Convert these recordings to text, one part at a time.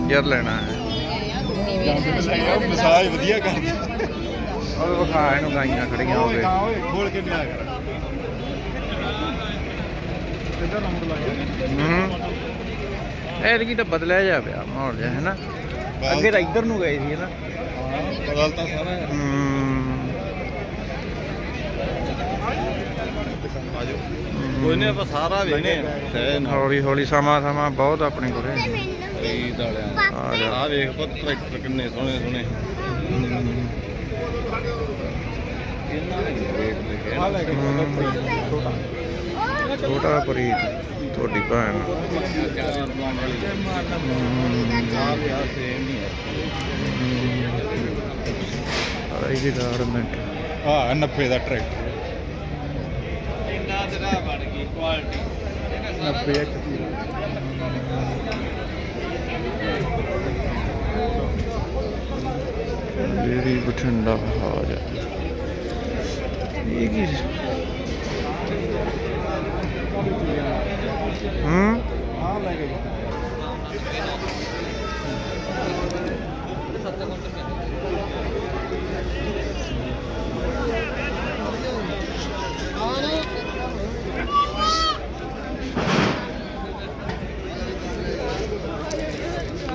Charger ਲੈਣਾ ਹੈ। Massage ਵਧੀਆ ਕਰਦਾ। ਉਹ ਵਿਖਾ ਇਹਨੂੰ ਗਾਈਆਂ ਖੜੀਆਂ ਹੋਵੇ। ਓਏ ਖੋਲ ਕੇ ਲਿਆ ਕਰ। ਇਹਦਾ ਨੰਬਰ ਲੱਗ ਗਿਆ? ਹੂੰ। ਐਤਕੀ ਤਾਂ ਬਦਲਿਆ ਜਾ ਪਿਆ ਮਾਹੌਲ ਜਿਹਾ ਹੈ ਨਾ? ਅੱਗੇ ਤਾਂ ਇੱਧਰ ਨੂੰ ਗਏ ਸੀ ਨਾ? ਹਾਂ ਬਦਲ ਤਾਂ ਸਾਰਾ ਹੈ। ਹੂੰ। ਆਜੋ ਕੋਈ ਨਹੀਂ ਆਪਾਂ ਸਾਰਾ ਨਾਲ ਹੌਲੀ ਹੌਲੀ ਸਮਾਂ ਸਮਾਂ ਬਹੁਤ ਆਪਣੇ ਕੋਲੇ। ਇਹ ਦਾਲਿਆ ਆ ਜਾ ਆ ਵੇਖ ਪੁੱਤ ਟਰੈਕਟਰ ਕਿੰਨੇ ਸੋਹਣੇ ਸੋਹਣੇ। ਹੂੰ। ਛੋਟਾ ਪ੍ਰੀਤ ਤੁਹਾਡੀ ਭੈਣ ਹੂੰ। ਆ ਵੀ ਆ ਸੇਮ ਹੀ ਹੈ। ਆ ਇਹਦੀ ਗਾਰਮੈਂਟ ਆ 90 ਦਾ ਟਰੈਕਟਰ ਇੰਨਾ ਤੇਰਾ ਬਣ ਗਈ ਕੁਆਲਿਟੀ 90 ਇੱਕ ਜਿਹੜੀ ਬਠਿੰਡਾ ਆ ਇਹ ਕੀ ਹੂੰ? ਆ ਲੈ ਗਏ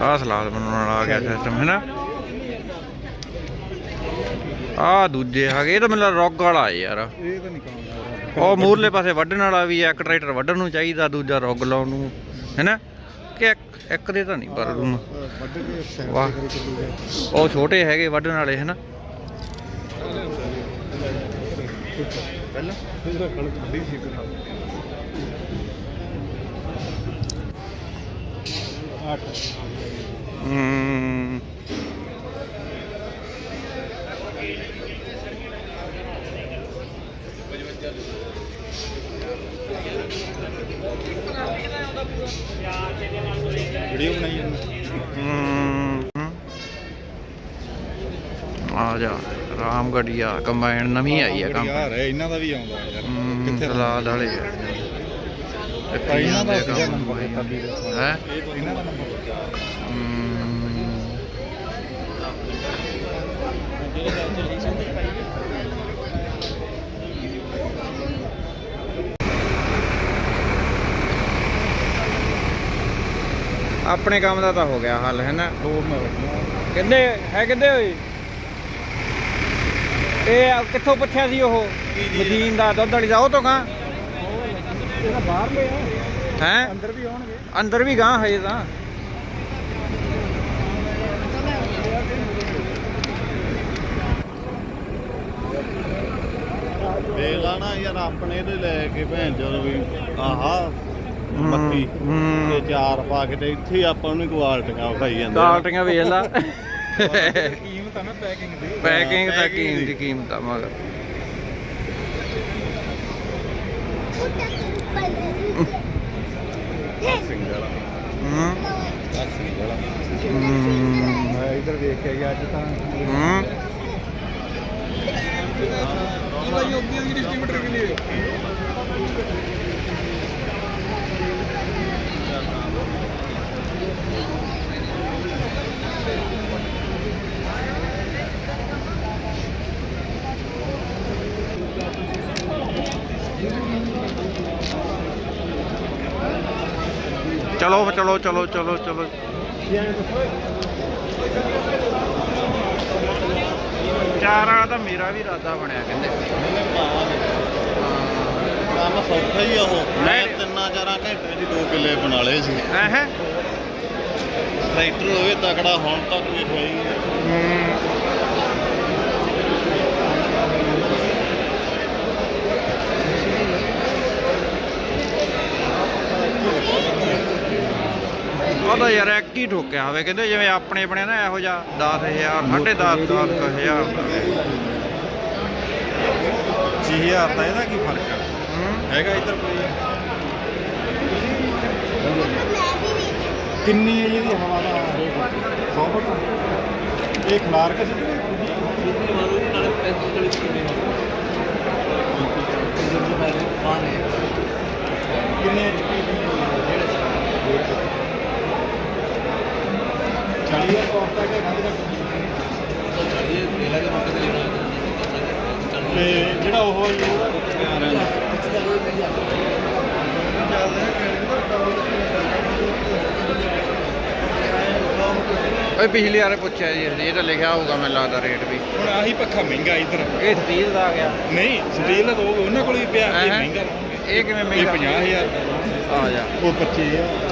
ਆ ਸਲਾਦ ਬਣਾਉਣ ਵਾਲਾ ਆ ਗਿਆ ਸਿਸਟਮ ਹੈ ਨਾ ਆ ਦੂਜੇ ਹੈਗੇ ਇਹ ਤਾਂ ਮੈਨੂੰ ਲੱਗਦਾ ਵਾਲਾ ਯਾਰ। ਇਹ ਤਾਂ ਨਹੀਂ ਕਾਉਂਦਾ ਉਹ ਮੂਰਲੇ ਪਾਸੇ ਵੱਢਣ ਵਾਲਾ ਵੀ ਇੱਕ ਟਰੈਕਟਰ ਵੱਢਣ ਨੂੰ ਚਾਹੀਦਾ, ਦੂਜਾ ਰੌਗ ਲਾਉਣ ਨੂੰ, ਹੈਨਾ? ਕਿ ਇੱਕ- ਦੇ ਤਾਂ ਨਹੀਂ ਪਰ ਰੂਮ। ਵਾਹ। ਉਹ ਛੋਟੇ ਹੈਗੇ ਵੱਢਣ ਵਾਲੇ, ਹੈਨਾ? ਪਹਿਲਾਂ ਇਹਦਾ ਕਣਕ ਵੱਡੀ ਸੀ ਤੇ ਹੂੰ ਵੀਡੀਓ ਬਣਾਈ ਜਾਂਦਾ। ਹੂੰ ਆ ਜਾ ਰਾਮਗੜੀਆ ਕੰਬਾਈਨ ਨਵੀਂ ਆਈ ਹੈ ਕੰਮ ਯਾਰ ਇਹਨਾਂ ਦਾ ਵੀ ਆਉਂਦਾ ਯਾਰ। ਕਿੱਥੇ ਸਲਾਦ ਵਾਲੇ ਆ। ਪਰ ਇਹਨਾਂ ਦਾ ਸੀਗਾ ਨੰਬਰ ਦਿੱਤਾ ਵੀਰ ਹੈ? ਇਹਨਾਂ ਦਾ ਨੰਬਰ ਆਪਣੇ ਕੰਮ ਦਾ ਤਾਂ ਹੋ ਗਿਆ ਹੱਲ ਹੈ ਨਾ? ਦੋ ਮਿੰਟ ਕਿੰਦੇ ਹੈ ਕਿੰਦੇ ਹੋਏ? ਇਹ ਕਿੱਥੋਂ ਪੁੱਛਿਆ ਸੀ ਉਹ? ਮਦੀਨ ਦਾ ਦੁੱਧ ਵਾਲੀ ਦਾ ਉਹ ਤੋਂ ਗਾਂ ਇਹਦਾ ਬਾਹਰ ਲੈ ਆ ਹੈ? ਅੰਦਰ ਵੀ ਆਉਣਗੇ। ਅੰਦਰ ਵੀ ਗਾਂ ਹਜੇ ਤਾਂ। ਦੇਖ ਲਾ ਨਾ ਯਾਰ ਆਪਣੇ ਤੇ ਲੈ ਕੇ ਭੈਣ ਜਦੋਂ ਵੀ ਆਹਾ ਮੱਕੀ। ਤੇ ਚਾਰ ਪਾ ਕੇ ਤੇ ਇੱਥੇ ਆਪਾਂ ਨੂੰ ਕੁਆਲਟੀਆਂ ਵਿਖਾਈ ਜਾਂਦੇ ਆ। ਕਾਲਟੀਆਂ ਵੇਚ ਲਾ। ਕੀਮਤ ਆ ਨਾ ਪੈਕਿੰਗ ਦੀ। ਪੈਕਿੰਗ ਤਾਂ ਕੀਮਤ ਦੀ। ਦੀ ਕੀਮਤ ਆ ਮਗਰ। ਸਿੰਗਲ ਹੂੰ ਆ ਸਿੰਗਲ ਹੂੰ ਮੈਂ ਇਧਰ ਵੇਖਿਆ ਗਿਆ ਅੱਜ ਤਾਂ ਹੂੰ ਕੀ ਭਾਈ ਯੋਗੀ ਦੀ ਡਿਸਟ੍ਰੀਬਿਊਟਰ ਕੇ ਲਈ ਚਲੋ ਚਲੋ ਚਲੋ ਚਲੋ ਚਲੋ। ਚਾਰ ਵਾਲਾ ਤਾਂ ਮੇਰਾ ਵੀ ਇਰਾਦਾ ਬਣਿਆ ਕਹਿੰਦੇ। ਕੰਮ ਸੌਖਾ ਹੀ ਆ ਉਹ। ਮੈਂ। ਤਿੰਨਾਂ ਚਾਰਾਂ ਘੰਟੇ 'ਚ ਦੋ ਕਿੱਲੇ ਬਣਾ ਲਏ ਸੀ। ਐ ਹੈ? ਟਰੈਕਟਰ ਹੋਵੇ ਤਕੜਾ ਹੁਣ ਤੱਕ ਵੀ ਹੈ ਹੀ। ਉਹ ਤਾਂ ਯਾਰ ਇੱਕ ਹੀ ਠੋਕਿਆ ਹੋਵੇ ਕਹਿੰਦੇ ਜਿਵੇਂ ਆਪਣੇ ਬਣੇ ਨਾ ਇਹੋ ਜਿਹਾ 10000 10.5 10000 ਛੇ ਹਜ਼ਾਰ ਦਾ ਇਹਦਾ ਕੀ ਫ਼ਰਕ ਆ ਹੈਗਾ ਇੱਧਰ ਕੋਈ? ਕਿੰਨੀ ਹੈ ਇਹਦੀ ਹਵਾ ਦਾ 100 ਫੁੱਟ? ਇਹ ਖਲਾਰ ਕੇ ਸਿੱਧੀ? ਸਿੱਧੀ ਮਾਰੋ ਜੀ ਨਾਲੇ 35 40 ਕਿੰਨੇ ਜਿੰਨੇ ਤੇ ਜਿਹੜਾ ਓਏ ਪਿਛਲੇ ਵਾਰੇ ਪੁੱਛਿਆ ਜੀ ਇਹ ਤਾਂ ਲਿਖਿਆ ਹੋਊਗਾ ਮੈਨੂੰ ਲੱਗਦਾ ਰੇਟ ਵੀ। ਹੁਣ ਆਹੀ ਪੱਖਾ ਮਹਿੰਗਾ ਇੱਧਰ। ਇਹ ਸਟੀਲ ਦਾ ਆ ਗਿਆ। ਨਹੀਂ ਸਟੀਲ ਦਾ ਉਹ- ਉਹਨਾਂ ਕੋਲ ਵੀ ਪਿਆ ਇਹ ਮਹਿੰਗਾ। ਇਹ ਕਿਵੇਂ ਮਹਿੰਗਾ? ਇਹ 50000 ਆ ਜਾ। ਉਹ 25000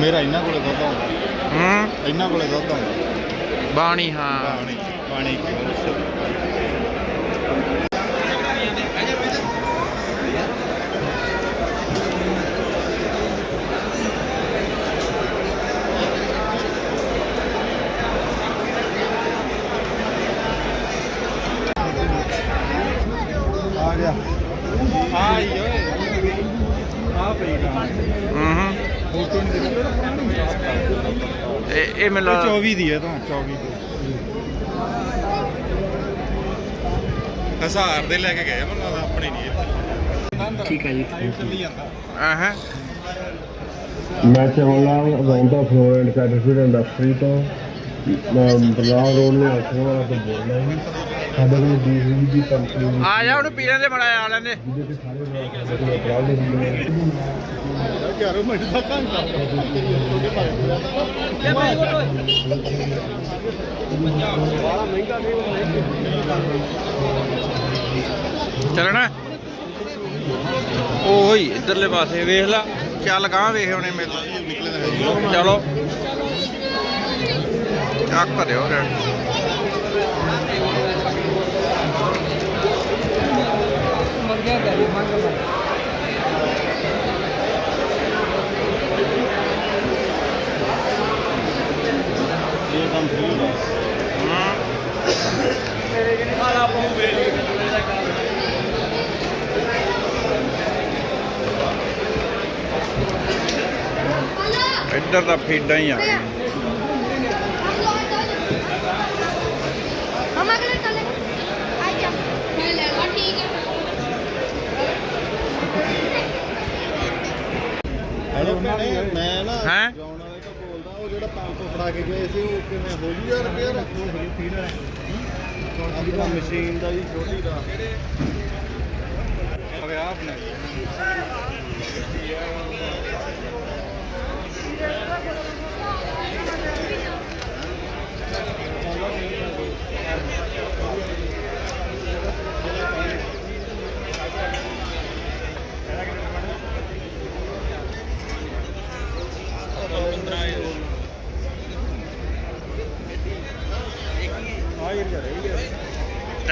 ਮੇਰਾ ਇਹਨਾਂ ਕੋਲੇ ਦੁੱਧ ਆਉਂਦਾ। ਹੂੰ? ਇਹਨਾਂ ਕੋਲੇ ਦੁੱਧ ਆਉਂਦਾ। ਬਾਣੀ ਹਾਂ। ਪਾਣੀ ਪਾਣੀ ਕਿਉਂ ਆ ਗਿਆ ਆਈ ਓਏ ਆ ਪਈਗਾ ਹੂੰ ਹੂੰ ਫੋਟੋ ਨਹੀਂ ਦੇਖੀ ਇਹ ਇਹ ਮੈਨੂੰ ਲੱਗਦਾ 24 ਦੀ ਹੈ ਤਾਂ 24 ਦੀ। ਹਜ਼ਾਰ ਦੇ ਲੈ ਕੇ ਗਏ ਮੈਨੂੰ ਲੱਗਦਾ ਆਪਣੇ ਨਹੀਂ ਇੱਥੇ। ਠੀਕ ਹੈ ਜੀ। ਚੱਲੀ ਜਾਂਦਾ। ਆਹਾਂ। ਮੈਂ ਚਾਹੁੰਦਾ around of floor and caterpillar industry ਤੋਂ ਮੈਂ ਬਰਨਾਲ ਰੋਡ ਨੂੰ ਆਖਣ ਵਾਲਾ ਤੋਂ ਬੋਲ ਰਿਹਾ ਜੀ ਸਾਡੇ ਕੋਲ ਡੀਜ਼ਲ ਦੀ ਕੰਪਨੀ ਦੀ ਆ ਜਾ ਉਹਨੂੰ ਪੀਣੇ ਦੇ ਬਣਾਇਆ ਆ ਲੈਂਦੇ ਜਿਹਦੇ ਤੇ ਸਾਰੇ ਸਾਡੇ ਕੋਲ ਅਪਰਾਧ ਹੁੰਦੇ ਨੇ ਯਾਰ ਮਿੰਟ ਦਾ ਘੰਟਾ ਚੱਲਣਾ? ਉਹ ਹੀ ਇਧਰਲੇ ਪਾਸੇ ਵੇਖ ਲਾ ਚੱਲ ਗਾਂ ਵੇਖ ਉਹਨੇ ਮੇਰੇ ਚਲੋ। ਚੱਕ ਕਰਿਓ ਰੇ ਇਹ ਕੰਮ ਫਰੀ ਹੁੰਦਾ ਇੱਧਰ ਤਾਂ ਫੀਡਾਂ ਹੀ ਆ 500 ਫੜਾ ਕੇ ਗਏ ਸੀ ਉਹ ਕਿਵੇਂ ਹੋ ਜੂਗਾ ਰਿਪੇਅਰ ਅੱਜ ਦਾ ਮਸ਼ੀਨ ਦਾ ਜੀ ਛੋਟੀ ਦਾ। ਅਵੇ ਆਪ ਨੇ।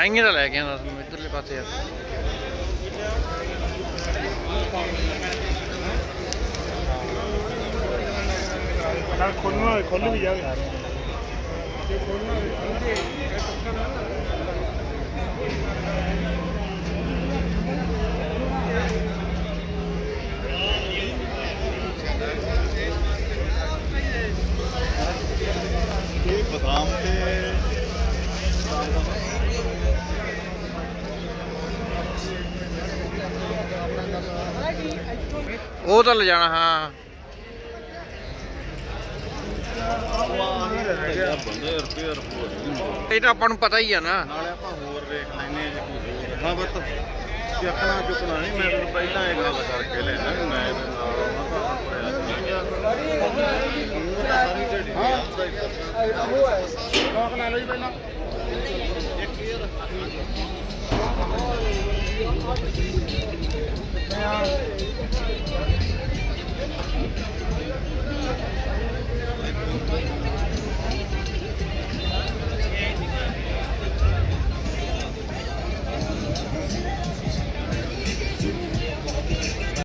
ਟਾਈਆਂ ਤਾਂ ਲੈ ਕੇ ਆਂਦਾ ਤੁਹਾਨੂੰ ਇੱਧਰਲੇ ਪਾਸੇ ਆ। ਨਾਲ ਖੋਲਣਾ ਖੋਲ ਵੀ ਜਾਵੇ ਇਹ ਉਹ ਤਾਂ ਲੈ ਜਾਣਾ ਹਾਂ ਹੋ ਜੂ ਇਹ ਤਾਂ ਆਪਾਂ ਨੂੰ ਪਤਾ ਹੀ ਆ ਨਾ ਨਾਲੇ ਆਪਾਂ ਹੋਰ ਵੇਖ ਲੈਨੇ ਜੇ ਕੋਈ ਹੋਰ ਹਾਂ ਬੱਤ ਚੱਕਣਾ ਚੁੱਕਣਾ ਨਹੀਂ ਮੈਂ ਤੈਨੂੰ ਪਹਿਲਾਂ ਇਹ ਗੱਲ ਕਰਕੇ ਲੈਣਾ ਵੀ ਮੈਂ ਇਹਦੇ ਨਾਲ ਆਉਣਾ ਤਾਂ Thank you.